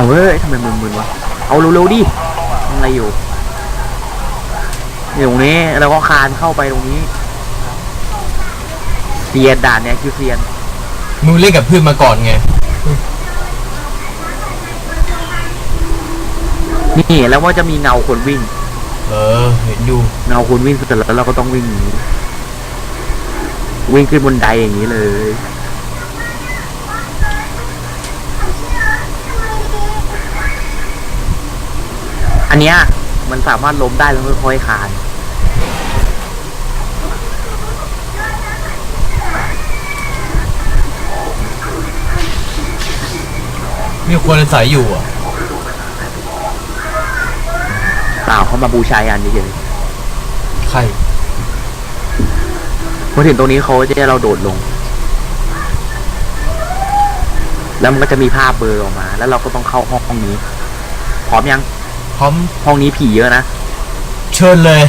เอาเฮ้ยทำไมมึนๆวะ เอาเร็วๆดิทำอะไรอยู่นี่ตรงนี้แล้วก็คานเข้าไปตรงนี้เซียนด่านเนี่ยคือเซียน มึงเล่นกับเพื่อนมาก่อนไง นี่แล้วว่าจะมีเงาคนวิ่ง เออ เห็นอยู่ เงาคนวิ่งเสร็จแล้วเราก็ต้องวิ่งอย่างนี้วิ่งขึ้นบนไดอย่างนี้เลย อันเนี้ยมันสามารถล้มได้แล้วค่อยๆคานมีคนอาศัยอยู่อะเปล่าเขามาบูชายันเฉยใครๆพอถึงตรงนี้เขาจะให้เราโดดลง แล้วมันก็จะมีภาพเบลอออกมา แล้วเราก็ต้องเข้าห้องนี้พร้อมยัง พร้อมห้องนี้ผีเยอะนะเชิญเลย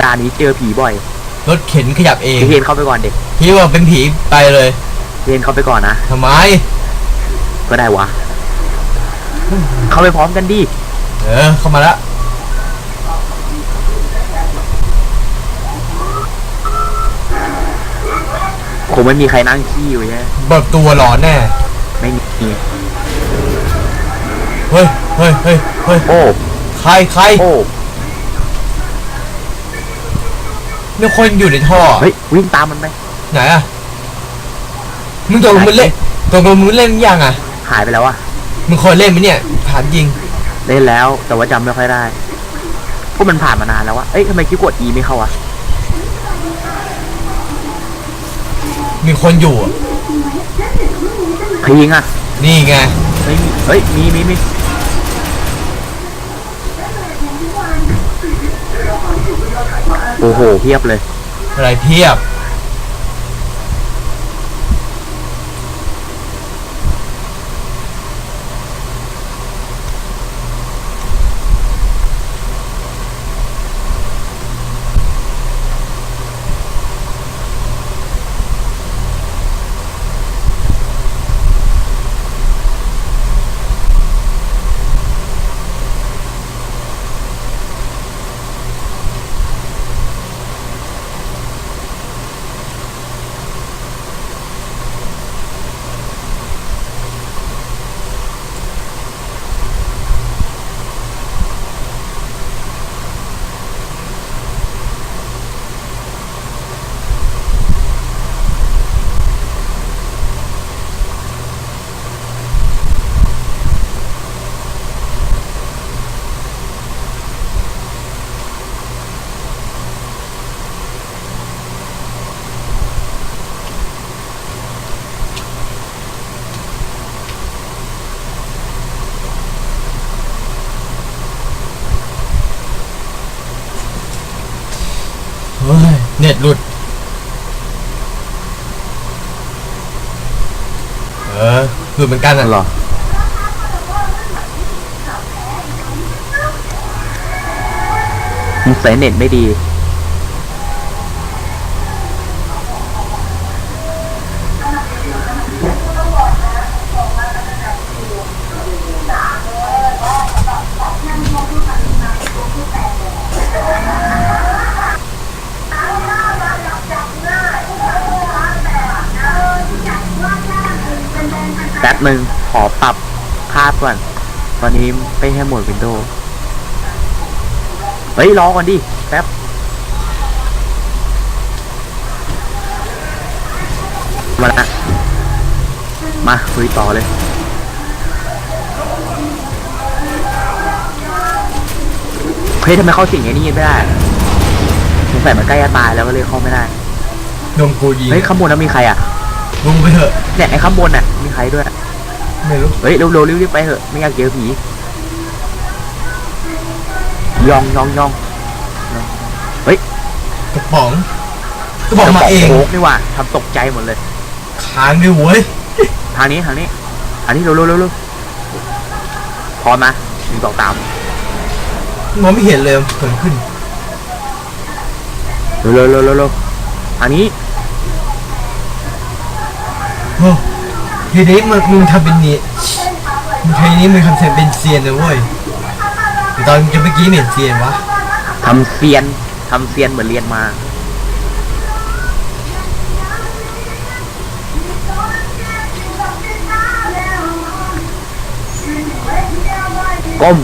ด่านนี้เจอผีบ่อยรถเข็นขยับเองพี่เคนเข้าไปก่อนเด็กพี่ว่าเป็นผีไปเลยเคนเข้าไปก่อนนะทำไมก็ได้วะเข้าไปพร้อมกันดิเออเข้ามาละคงไม่มีใครนั่งขี้อยู่ใช่ไหมเบิกตัวหลอนแน่ไม่มีเฮ้ยเฮ้ยเฮ้ยเฮ้ยโอ้ ใครใครโอ้มีคนอยู่ในท่อ เฮ้ยวิ่งตามมันไปไหนอะมึงตกลงมึงเล่นตกลงมึงเล่นยังอะหายไปแล้วอะมึงเคยเล่นไหมเนี่ยถามจริงเล่นแล้วแต่ว่าจำไม่ค่อยได้พวกมันผ่านมานานแล้ววะเอ้ยทำไมคิวกด E ไม่เข้าอะมีคนอยู่อะใครยิงอะนี่ไงไม่มีเฮ้ยมีมีมี โอ้โหเพียบเลย อะไรเพียบ เฮ้ย เน็ตหลุด เออหลุดเหมือนกันอะเหรอมึงใส่เน็ตไม่ดี ป๊บหนึ่งขอปรับภาพก่อน ตอนนี้ไม่ใช่โหมดวินโดว์เฮ้ยรอก่อนดิแป๊บมาละมาคุยต่อเลยเฮ้ยทำไมเข้าสิ่งไอ้นี่ไม่ได้สงสัยมันใกล้จะตายแล้วก็เลยเข้าไม่ได้โดนกูยิงเฮ้ยข้างบนนั้นมีใครอะ มึงไปเถอะเนี่ยไอ้ข้างบนน่ะ มีใครด้วย ไม่รู้ เฮ้ยเร็วๆรีบๆไปเถอะ ไม่อยากเจอผี ยองยองยองกระป๋องกระป๋องมาเองโค้กนี่หว่าทำตกใจหมดเลยค้างด้วยเว้ยทางนี้ทางนี้ อันนี้เร็วๆเร็วๆพร้อมนะหนึ่งสองสามมองไม่เห็นเลยเกิดขึ้นเร็วๆเร็วๆเร็วๆทางนี้โอ้ ทีนี้มึงมึงทำเป็นนี้เพลงนี้มึงทำเสียงเป็นเซียนนะเว้ยตอนจะเมื่อกี้ไม่เห็นเซียนวะทำเซียนทำเซียนเหมือนเรียนมาก้ม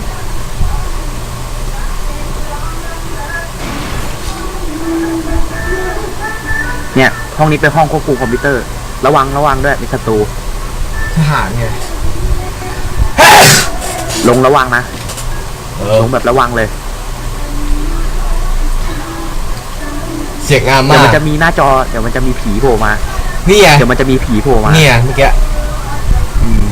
เนี่ย ห้องนี้เป็นห้องควบคุมคอมพิวเตอร์ ระวังระวังด้วยมีศัตรูทหารไงลงระวังนะเออลงแบบระวังเลยเสียงงามเดี๋ยวมามันกจะมีหน้าจอเดี๋ยวมันจะมีผีโผล่มานี่ไงเดี๋ยวมันจะมีผีโผล่มาเนี่ยเมื่อกี้อืม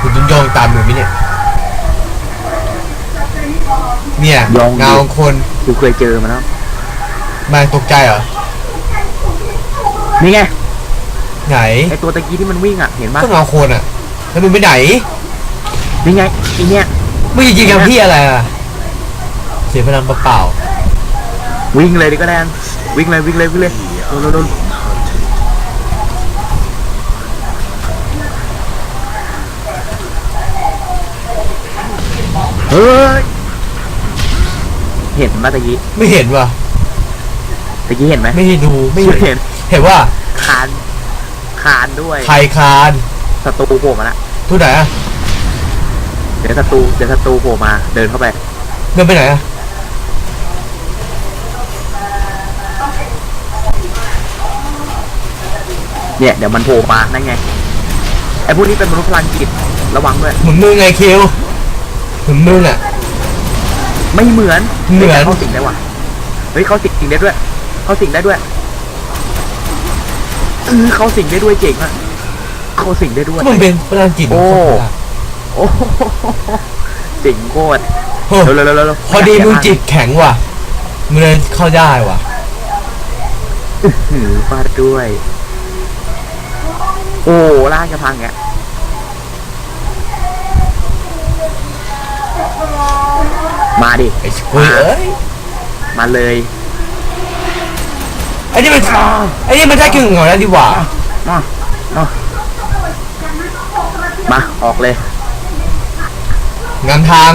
คุณต้องโยงตามมือไหมเนี่ย เนี่ยเงาคนกูเคยเจอมาแล้วมาตกใจเหรอนี่ไงไหนไอตัวตะกี้ที่มันวิ่งอะเห็นปะก็เงาคนอะแล้วมึงไปไหนนี่ไงอีเนี่ยมึงจะยิงกับพี่อะไรอะเสียพลังเปล่าวิ่งเลยดิก็แดนวิ่งเลยวิ่งเลยวิ่งเลยโดนโดนโดนเฮ้ย เห็นมาตะกี้ๆไม่เห็นว่ะตะกี้เห็นไหมไม่ได้ดูไม่เห็นเห็น เห็นว่าคานคานด้วยใครคานศัตรูโผล่มาละทุกไหนอะเดี๋ยวศัตรูเดี๋ยวศัตรูโผล่มา เดินเข้าไปเดินไปไหนอะเนี่ยเดี๋ยวมันโผล่มานั่นไงไอ้พวกนี้เป็นมนุษย์พลังจิตระวังด้วยเหมือนมึงไงคิวเหมือนมึงอะ ไม่เหมือนเหมือน ฮ้ยเขาสิงได้ว่ะเฮ้ยเขาสิงได้ด้วยเขาสิงได้ด้วยเออเขาสิงได้ด้วยเจ๋งอะเขาสิงได้ด้วยก็มึงเป็นพลังจิตโอ้ของคนอะโอ้โหเจ๋งโคตรโอ้เร็วเร็วเร็วเร็วพอดีมึงจิตแข็งว่ะมึงเลยเข้าได้ว่ะหือฟาดด้วย โอ้ร่างจะพังแก มาดิไอ้คุยเอ้ยมาเลยไอ้นี่มันไอ้นี่มันได้กึ่งของแล้วดีกว่ามามามาออกเลยงามทาง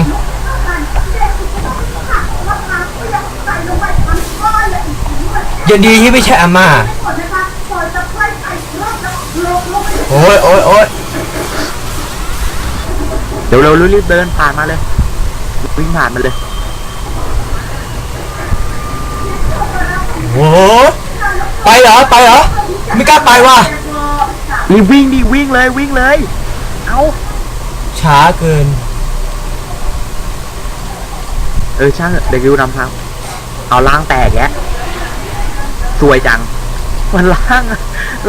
ยังดีที่ไม่ใช่อาม่าโอ้ยโอ้ยโอ้ยเร็วเร็วรีบๆเดินผ่านมาเลย วิ่งผ่านมาเลยโอ้โหไปเหรอไปเหรอไม่กล้าไปว่ะรีบวิ่งดิวิ่งเลยวิ่งเลย เอาช้าเกิน เออช่างเถอะเดี๋ยวริวนำทางเอาล้างแตกแกสวยจัง มันล้าง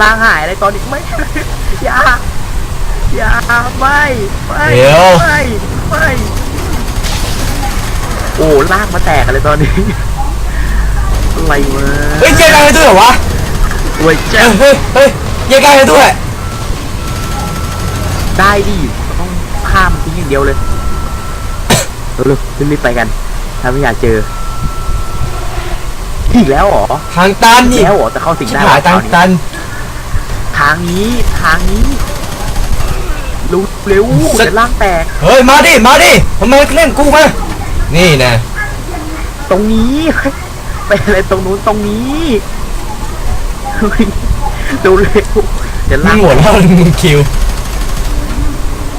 ล้างหายอะไรตอนนี้ไม่ อย่า อย่าไม่ไม่เดี๋ยวไม่ไม่ โอ้ล้างมาแตกอะไรตอนนี้ อะไรวะเฮ้ยแยกกันด้วยเหรอวะสวยเฮ้จัยงเฮ้ยเฮ้ยแยกกันด้วยได้ดิต้องข้ามทิ้งอย่างเดียวเลยเร็วๆรีบๆไปกัน ถ้าไม่อยากเจอ อีกแล้วเหรอทางตันอีนี่กแล้วเหรอแต่เข้าสิงชิบได้หายเหรอทางตอนนี้ตันทางนี้ทางนี้เร็วเร็วสัตว์เดี๋ยวล่างแตก เฮ้ยมาดิมาดิทำไมเล่นกูมา นี่นะตรงนี้ ไปอะไรตรงนู้นตรงนี้เฮ้ยเร็วเร็วเดี๋ยวมึล่างงหมดแล้วมึงคิว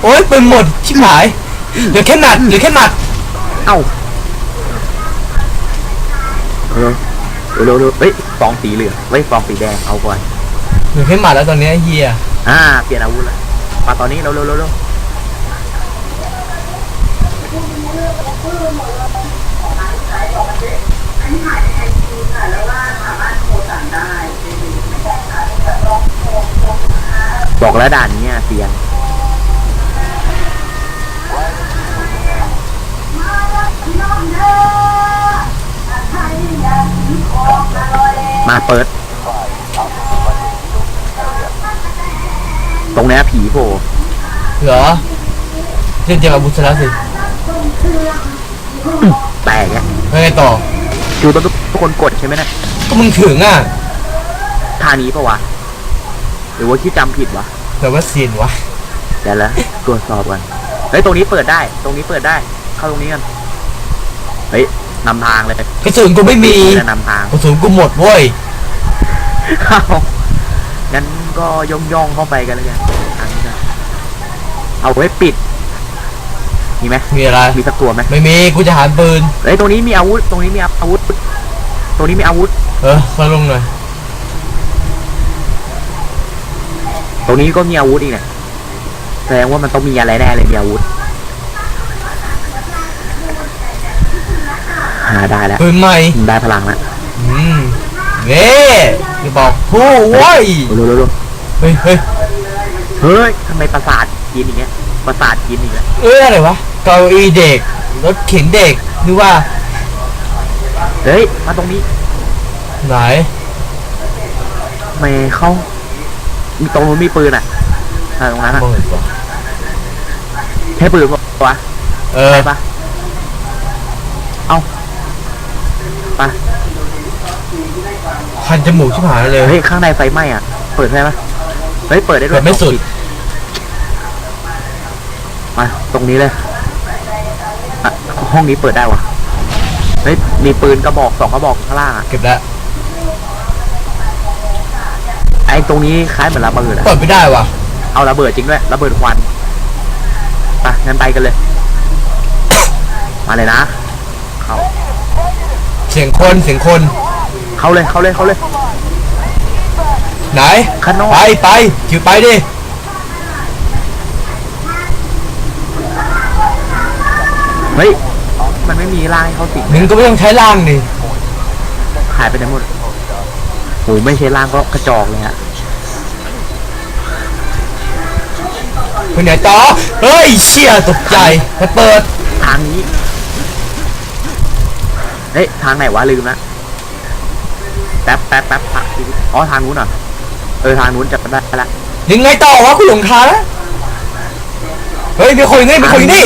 โอ๊ยเป็นหมดชิบหายเหลือแค่หนัดเหลือแค่หนัดเอ้าเออเร็วเร็วเฮ้ยฟองสีเหลืองเฮ้ยฟองสีแดงเอาก่อน เหลือแค่หมัดแล้วตอนนี้ไอ้เฮียอ่า เปลี่ยนอาวุธแล้วมาตอนนี้เร็วเร็วเร็วเร็ว บอกแล้วด่านนี้เสียนมาเปิด ตรงเนี้ยผีโผล่เหรอเล่นเจอกับบุษราสิ แตกเนี่ยแล้วไงต่อคิวต้องทุกคนกดใช่ไหมเนะก็มึงถึงอะทางนี้ปะวะ หรือว่าคิดจำผิดวะแต่ว่าเซียนวะเดี๋ยวละตรวจสอบกันเฮ้ยตรงนี้เปิดได้ ตรงนี้เปิดได้ เข้าตรงนี้กันเฮ้ยนำทางเลยกระสุนกูไม่มีจะนำทางกระสุนกูหมดเว้ยเอางั้นก็ย่องย่องๆเข้าไปกันเลยกันทางนี้นะเอาไว้ปิด มีไหมมีอะไร มีสักตัวไหมไม่มีกูจะหาปืนเฮ้ยตรงนี้มีอาวุธ ตรงนี้มีอาวุธ ตรงนี้มีอาวุธ เออมาลงหน่อย ตรงนี้ก็มีอาวุธอีกเนี่ยแสดงว่ามันต้องมีอะไรแน่เลยมีอาวุธ หาได้แล้วปืนใหม่ได้พลังแล้วอืมเน่จะบอกผู้เว้ยเร็วเร็วเร็วเฮ้ยเฮ้ย เฮ้ยทำไมประสาทกินอย่างเงี้ยประสาทกินอีกแล้วเอ้ยอะไรวะเก้าอี้เด็ก รถเข็นเด็กนึกว่าเฮ้ยมาตรงนี้ไหนทำไมเขามีตรงนู้นมีปืนอะเออตรงนั้นอะมองเห็นปะใช้ปืนปะวะเออใช่ปะเอาไปคันจมูกชิบหายเลยเฮ้ยข้างในไฟไหม้อะ เปิดได้ปะเฮ้ยเปิดได้ด้วยเปิดไม่สุด มาตรงนี้เลยอะห้องนี้เปิดได้วะเฮ้ยมีปืนกระบอกสองกระบอกข้างล่างอะเก็บแล้วไอ้ตรงนี้คล้ายเหมือนระเบิดอะเปิดไม่ได้ว่ะเอาระเบิดจริงด้วยระเบิดควันไปงั้นไปกันเลย มาเลยนะ เข้าเสียงคนเสียงคน เข้าเลยเข้าเลยเข้าเลย ไหนข้างนอกไปไปคิวไปดิ เฮ้ย มันไม่มีร่างให้เขาสิงมึงก็ไม่ต้องใช้ล่างนี่หายไปไหนหมดโหไม่ใช่ร่างก็กระจอกเลยฮะไปไหนต่อเฮ้ยเชี่ยตกใจไปเปิดทางนี้ เฮ้ย ทางไหนวะลืมละแป๊บแป๊บแป๊บผักอ๋อทางนู้นเหรอะเออทางนู้นจะได้ละยังไงต่อวะคุณหลงทางนะเฮ้ยมีคนอยู่นี่มีคนอยู่นี่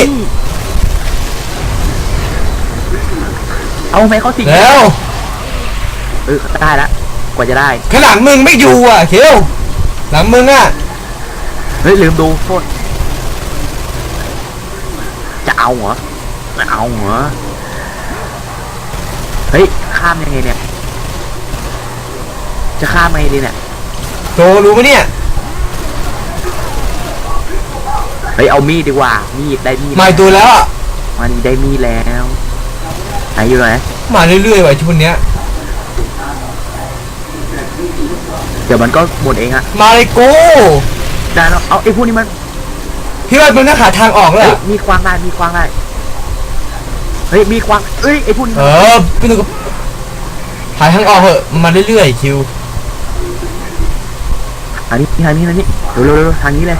เอาไหมเขาสิงแล้วเออได้ละกว่าจะได้ข้างหลังมึงไม่อยู่อะเคียวหลังมึงอะเฮ้ยลืมดูโทษจะเอาเหรอจะเอาเหรอเฮ้ยข้ามยังไงเนี่ย จะข้ามยังไงดีเนี่ยโจรู้ไหมเนี่ยเฮ้ยเอามีดดีกว่ามีดได้มีดมาอีกตัวแล้วอะมานี่ได้มีดแล้ว ไหนอยู่ไหนมาเรื่อยๆว่ะชุดเนี้ย เดี๋ยวมันก็หมดเองอะมาเลยกูจานเอาไอ้พวกนี้มันพี่ว่ามึงน่าหาทางออกแล้วเฮ้ยอะมีควางได้มีควางได้เฮ้ยมีควางเอ้ยไอ้พวกนี้เออพี่หนูก็หาทางออกเหอะมันมาเรื่อยๆคิวทางนี้ทางนี้ทางนี้เร็วเร็วเร็วทางนี้เลย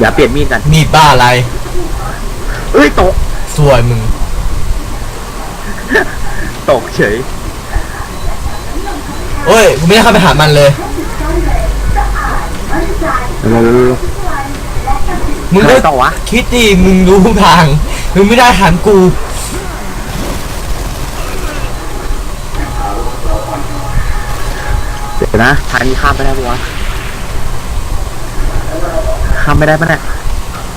อย่าเปลี่ยนมีดกันมีดบ้าอะไร เอ้ยตก สวยมึง ตกเฉย โอ้ยกูไม่ได้เข้าไปหามันเลยเร็วเร็วเร็วเร็วมึงใครก็ต่อวะ คิดดิมึงรู้ทาง มึงไม่ได้ถามกู เดี๋ยวนะทางนี้ข้ามไปได้ปะวะข้ามไม่ได้ปะเนี่ย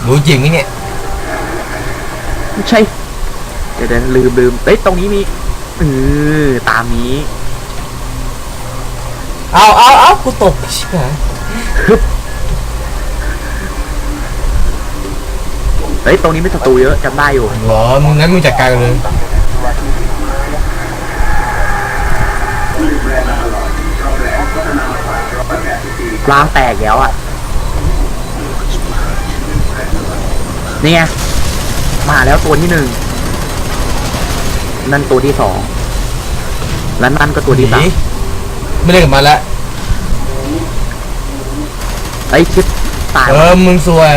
รู้จริงไหมเนี่ยไม่ ใช่เดี๋ยวเดี๋ยวลืมลืมเอ้ยตรงนี้มีเออตามนี้เอาเอาเอากูตกชิบหายเฮ้ยตรงนี้ไม่ศัตรูเยอะจำได้อยู่เหรอมึงงั้นมึงจัดการกันเลยล้างแตกแล้วอะนี่ไง มาแล้วตัวที่หนึ่งนั่นตัวที่สองและนั่นก็ตัวที่สามไม่เล่นกับมันแล้วไอ้ยชิปตายเออมึงซวย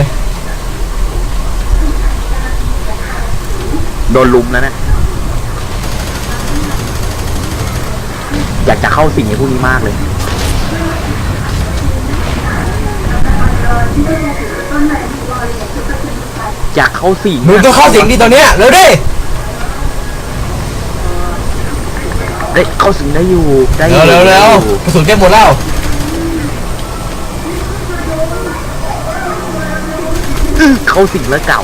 โดนลุมแล้วเนะี่ยอยากจะเข้าสิ่งไอ้พวกนี้มากเลย อยากเข้าสิ่งมึงต้องเข้าเสียงดีตอนเนี้ยเร็วดิเเฮ้ยเข้าสิงได้อยู่ได้อเร็ยู่วเร็วเร็วได้อยู่กระสุนแก้หมดแล้วอื้อเข้าสิงแล้วเก๋า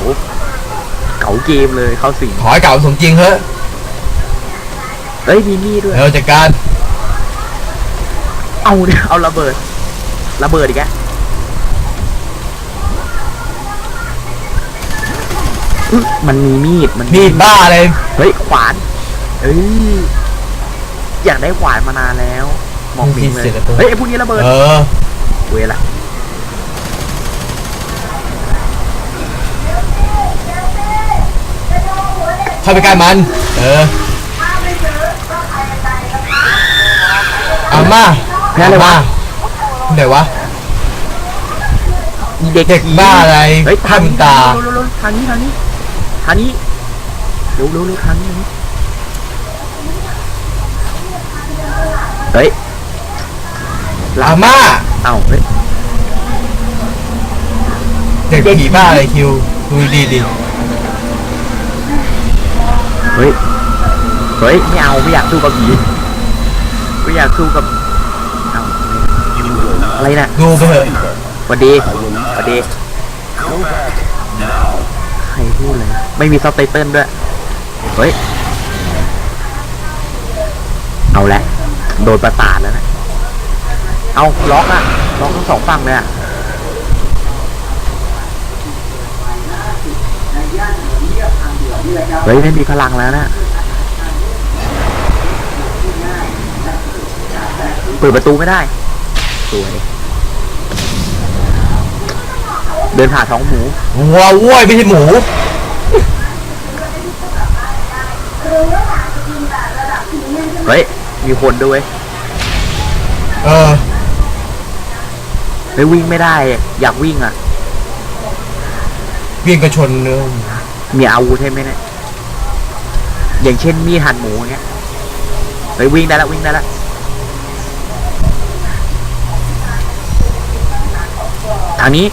เก๋าเกมเลยเข้าสิงขอให้เก่าสมจริงเถอะเฮ้ยมีมีดด้วยเร็วจัดการเอาเนี่ยเอาระเบิดระเบิดอีกแก อื้อมันมีมีดมันมีดบ้าเลยเฮ้ยขวานเอ้ยอยากได้ขวานมานานแล้ว มองมิงเลยเฮ้ยไอ้พวกนี้ระเบิดเออเวละเข้าไปใกล้มัน เออเอามาแพ้เลยวะมาไหนวะอีเด็กเด็กบ้าอะไรเฮ้ยฆ่ามึงตาเร็วเร็วเร็วทางนี้ทางนี้ทางนี้เร็วเร็วเร็วทางนี้ทางนี้เฮ้ยอาม่าเอ้าเฮ้ยเด็กผีบ้าอะไรคิวดูดีดีเฮ้ยเฮ้ยไม่เอาไม่อยากสู้กับผีไม่อยากสู้กับเอ้าอะไรน่ะดูไปเถอะสวัสดีสวัสดีใค รพูดเลย ไม่มีซับไตเติลด้วย เฮ้ย เอาละ โดนประสานแล้วนะ เอาล็อกอะล็อกทั้งสองฝั่งเลยอะเฮ้ยไม่มีพลังแล้วนะ เปิดประตูไม่ได้สวย เดินผ่าท้องหมูวัวว้วยไม่ใช่หมู เฮ้ย มีคนด้วย เออเฮ้ยวิ่งไม่ได้ อยากวิ่งอะเวียงกระชนเนื้อมีอาวุธให้ไหมเนี่ย อย่างเช่นมีดหั่นหมูอย่างเงี้ยเฮ้ยวิ่งได้แล้ววิ่งได้แล้วทางนี้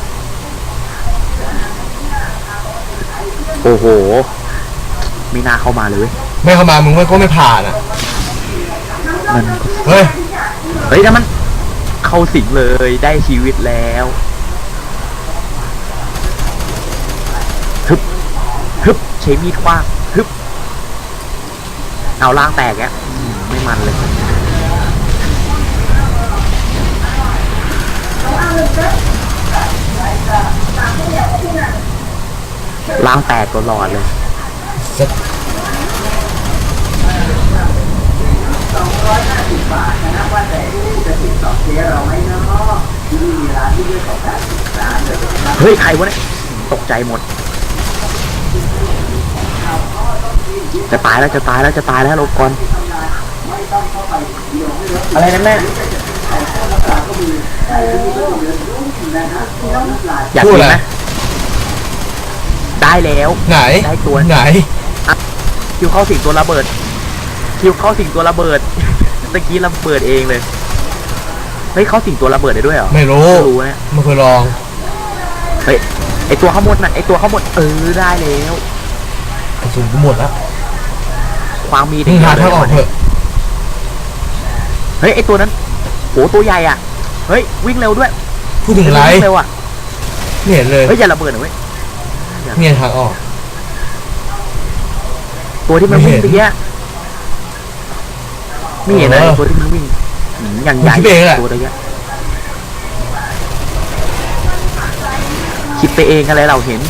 โอ้โห ไม่น่าเข้ามาเลยเว้ยไม่เข้ามามึงไม่ก็ไม่ผ่านอะ มันเฮ้ย เฮ้ยแล้วมันเข้าสิงเลยได้ชีวิตแล้วฮึบฮึบใช้มีดคว้างฮึบเอาล่างแตกแกอืมไม่มันเลย ล้างแตกตลอดเลยเฮ้ย ใครวะเนี่ย ตกใจหมด จะตายแล้วจะตายแล้วจะตายแล้วหลบก่อนอะไรนะแม่อยากพูดกินอะไรไหม ได้แล้วไหนได้ตัวไหนคิวเข้าสิงตัวระเบิด คิวเข้าสิงตัวระเบิดตะกี้ระเบิดเองเลยเฮ้ยเข้าสิงตัวระเบิดได้ด้วยเหรอไม่รู้ไม่รู้เนี่ยไม่เคยลองเฮ้ยไอตัวข้างบนน่ะไอตัวข้างบนเออได้แล้วกระสุนกูหมดแล้วความมีมึงหาทางออกเถอะเฮ้ยไอตัวนั้นโหตัวใหญ่อะเฮ้ยวิ่งเร็วด้วยพูดถึงไรวิ่งเร็วอะไม่เห็นเลยเฮ้ยอย่าระเบิดนะเว้ย เนี่ยทางออก ตัวที่มันไม่วิ่เห็งนไปเนี้ยไม่เห็นนะเออตัวที่มันวิ่งหืมอย่างใหญ่คิดไปเองแหละตัวระยะคิดไปเองอะไรเราเห็น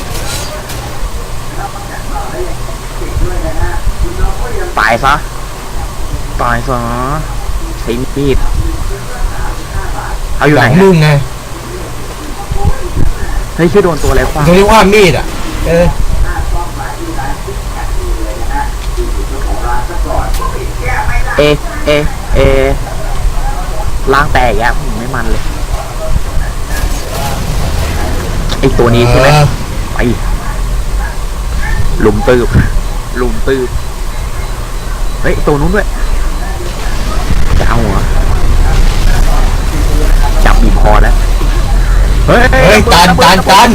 ตายซะตายซะใช้มีดเอาอยู่หไหนลังอะมึงไงเฮ้ยช่วยโดนตัวอะไรคว้างตรงที่ว่ามีดอะ เออเอเอเอล้างแตกอะหืมไม่มันเลยไอตัวนี้ใช่ไหมเออไปลุมตืบลุมตืบเฮ้ยตัวนู้นด้วยจะเอาเหรอจับบีบคอแล้วเฮ้ยเฮ้ยตันตันตัน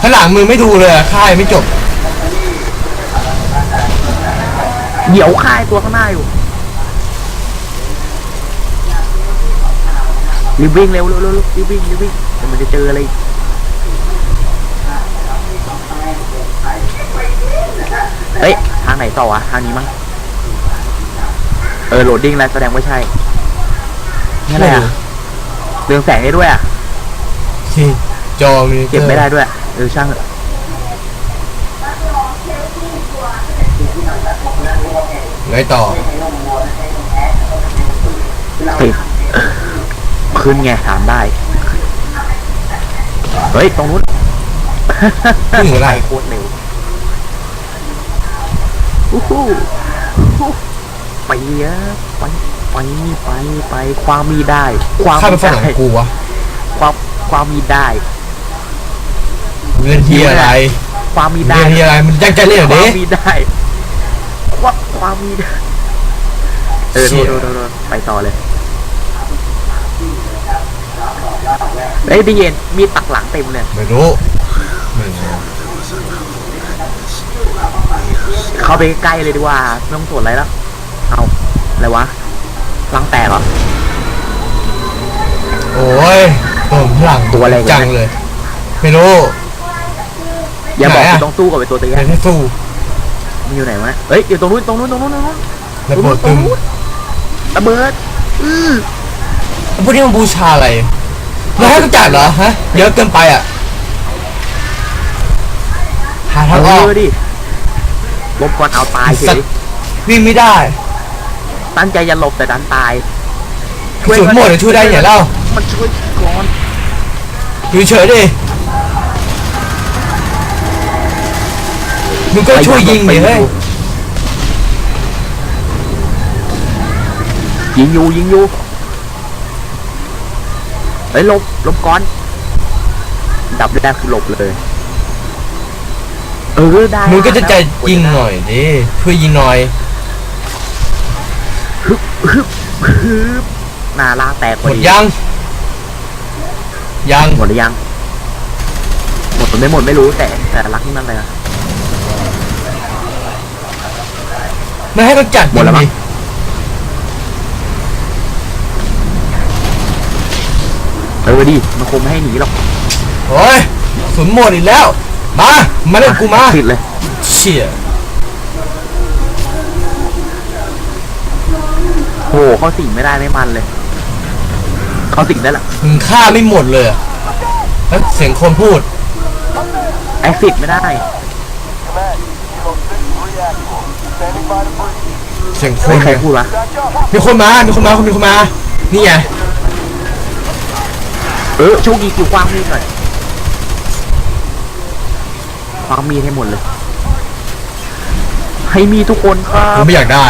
ข้างหลังมึงไม่ดูเลยอะค่ายไม่จบ เดี๋ยวค่ายตัวข้างหน้าอยู่รีบวิ่งเร็วเร็วเร็วเร็วรีบวิ่งรีบวิ่งเดี๋ยวมันจะเจออะไรอีกเฮ้ยทางไหนต่อวะทางนี้มั้งเออโหลดดิ้งแล้วแสดงว่าใช่นี่อะไรอะเรืองแสงได้ด้วยอะที่จอมีเก็บไม่ได้ด้วย เออช่างเถอะไงต่อ ติดขึ้นไงถามได้ เฮ้ย ตรงนู้นขึ้นหรืออะไรปโคตรเร็วอู้หูอู้ไปเยอะไปไปไปไปความมีได้ ความข้ามไปมีฝั่งขได้องกูวะ ความความมีได้ เงินที่อะไรความมีเงิได้นที่อะไรมันยังใจเล่นเหรอควาเด้มมีได้ความความมีได้เออเชี่โดยนโดนโดนไปต่อเลยเฮ้ยไดีเย็นมีตักหลังเต็มเลยไม่รู้ไม่รู้เข้าไปใกล้เลยดีกว่าไม่ต้องสนอะไรแล้วเอาอะไรวะลังแตกเหรอ โอ้ยตัวพลังตัวอะไรกัน จังเลย ไม่รู้ อย่าบอกไหนอะ กูต้องสู้กับไอ้ตัวเตี้ยเดี๋ยวให้สู้มันอยู่ไหนวะเฮ้ยอยู่ตรงนู้นตรงนู้นตรงนู้นตรงนู้นแล้วตรงปวนู้ดนตรตึงงนู้นระเบิดอือพวกนี้มันบูชาอะไรแล้วให้กูจัดเหรอฮะเยอะเกินไปอะหาทางออกเออดิลบก่อนเอาตายเฉสัตยว์วิ่งไม่ได้ตั้งใจจะหลบแต่ดันตายกระสุนหมดเดี๋ยวช่วยได้เนี่ยเล่ามันช่วยก่อนอยู่เฉยดิ มึงก็ช่วยยิงดิเฮ้ยยิงอยู่ยิงอยู่เฮ้ยหลบหลบก่อน ดับได้คือหลบเลย เออได้มึงก็จะใจยิงหน่อยดิช่วยยิงหน่อยฮึบฮึบฮึบหน้าล่างแตกพหมอดดียัง ยังหมดหรือยังหมดหรือไม่หมดไม่รู้แต่แต่รักนี่นั่นเลยอะ ไม่ให้เขาจัดหมดแล้วมั้ดิงเออดิมันคงไม่ให้หนีหรอกโอ้ยสุนหมดอีกแล้ว มา มาเล่นกูมาติดเลยเชี่ยโหเขาสิงไม่ได้ไม่มันเลย เขาสิงได้ละมึงฆ่าไม่หมดเลยอะแล้วเสียงคนพูด แอคซิดไม่ได้ เสียงคไม่นใครพูดวะมีคนมามีคนมามีคนมา นี่ไง เออโชคดีกูคว้างมีดหน่อยคว้างมีดให้หมดเลย ให้มีทุกคนครักูบไม่อยากได้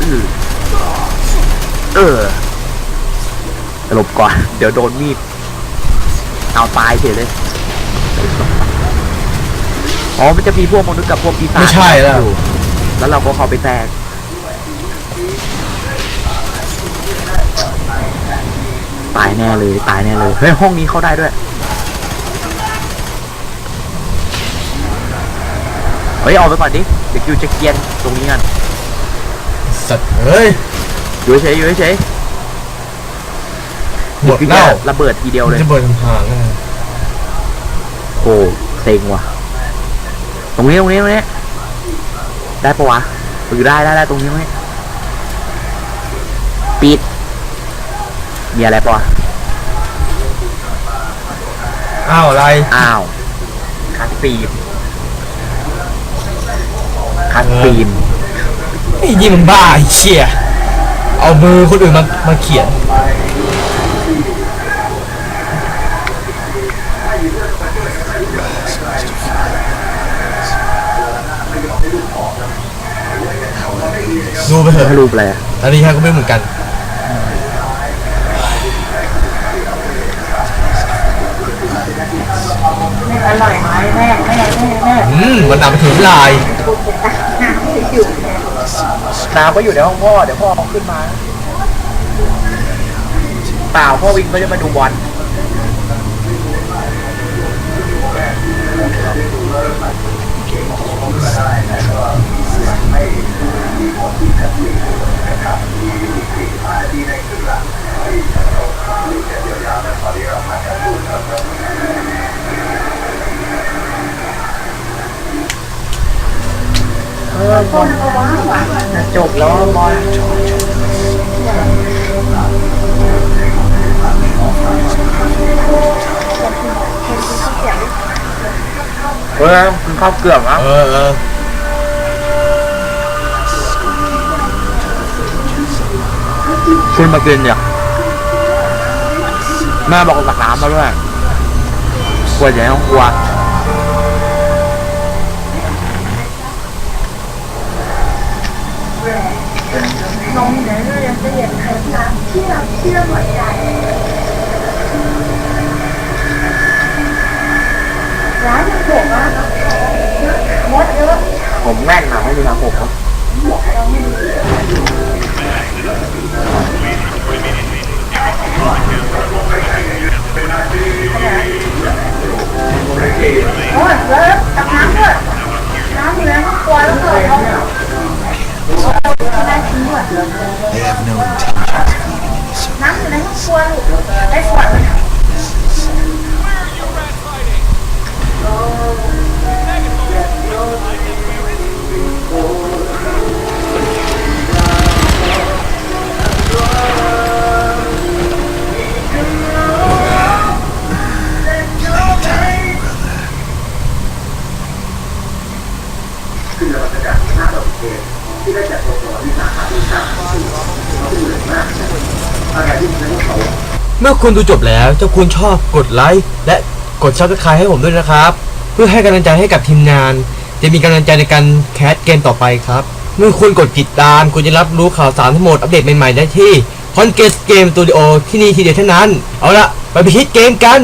เออเออสลบก่อน เดี๋ยวโดนมีด เอาตายเฉยเลย อ๋อ มันจะมีพวกมนุษย์กับพวกปีศาจไม่ใช่แล้วอยู่ แล้วเราก็เข้าไปแทรกตายแน่เลยตายแน่เลย เฮ้ย ห้องนี้เข้าได้ด้วย เฮ้ย ออกไปก่อนดิ เดี๋ยวคิวจะเกรียนตรงนี้กันสัตว์เอ้ย อยู่เฉยๆอยู่เฉยหมดๆแล้วระเบิดทีเดียวเลยจะเบิดห่างๆกันนะโอ้เซ็งว่ะ ตรงนี้ตรงนี้ตรงนี้ ได้ปะวะอยู่ได้ได้ได้ตรงนี้ไหมปิด มีอะไรปะวะอ้าวอะไรอ้าวคัดฟิล์มคัดฟิล์มไอ้ยี่มันบ้าไอ้เชี่ยเอามือคนอื่นมามาเขียน ดูไปเถอะไม่รู้อะไรอะอันนี้ฮะก็ไม่เหมือนกัน อร่อยไหมแม่แม่แม่แม่อืมมันนำไปถึงลายน้ำก็อยู่ในห้องพ่อ เดี๋ยวพ่อเอาขึ้นมา เปล่าพ่อวิ่งก็จะมาดูบอล ที่จะมีนะครับมีอยู่สี่สายที่ได้คือหลักที่จะต้องมีเยียวยาแต่ตอนนี้เรามาจะพูดกับอลจบแล้วบอลเฮ้ยมันเข้าเกือบอะเออ เออขึ้นมากินเนี่ยแม่บอกตักน้ำมาด้วยกลัวอย่าให้ต้องกลัวนมไหนก็ยังจะเห็นใครตามเชื่อเชื่อหมดใจร้านผมอะมดเยอะผมแน่นหนาไม่มีทางผมครับ โอ้ยเล้วตักน้ำด้วยน้ำอยู่ให้องครัวแล้วเกิดเอาได้ทิ้งด้วย They have no intention of leaving any so น้ำอยู่ในห้องครัวลูกได้ขวด เมื่อคุณดูจบแล้วถ้าคุณชอบกดไลค์และกดซับสไครต์ให้ผมด้วยนะครับ เพื่อให้กำลังใจให้กับทีมงาน จะมีกำลังใจในการแคสเกมต่อไปครับ เมื่อคุณกดติดตาม คุณจะรับรู้ข่าวสารทั้งหมดอัปเดตใหม่ๆได้ที่คอนเกสเกมสตูดิโอที่นี่ทีเดียวเท่านั้น เอาละไปพิชิตเกมกัน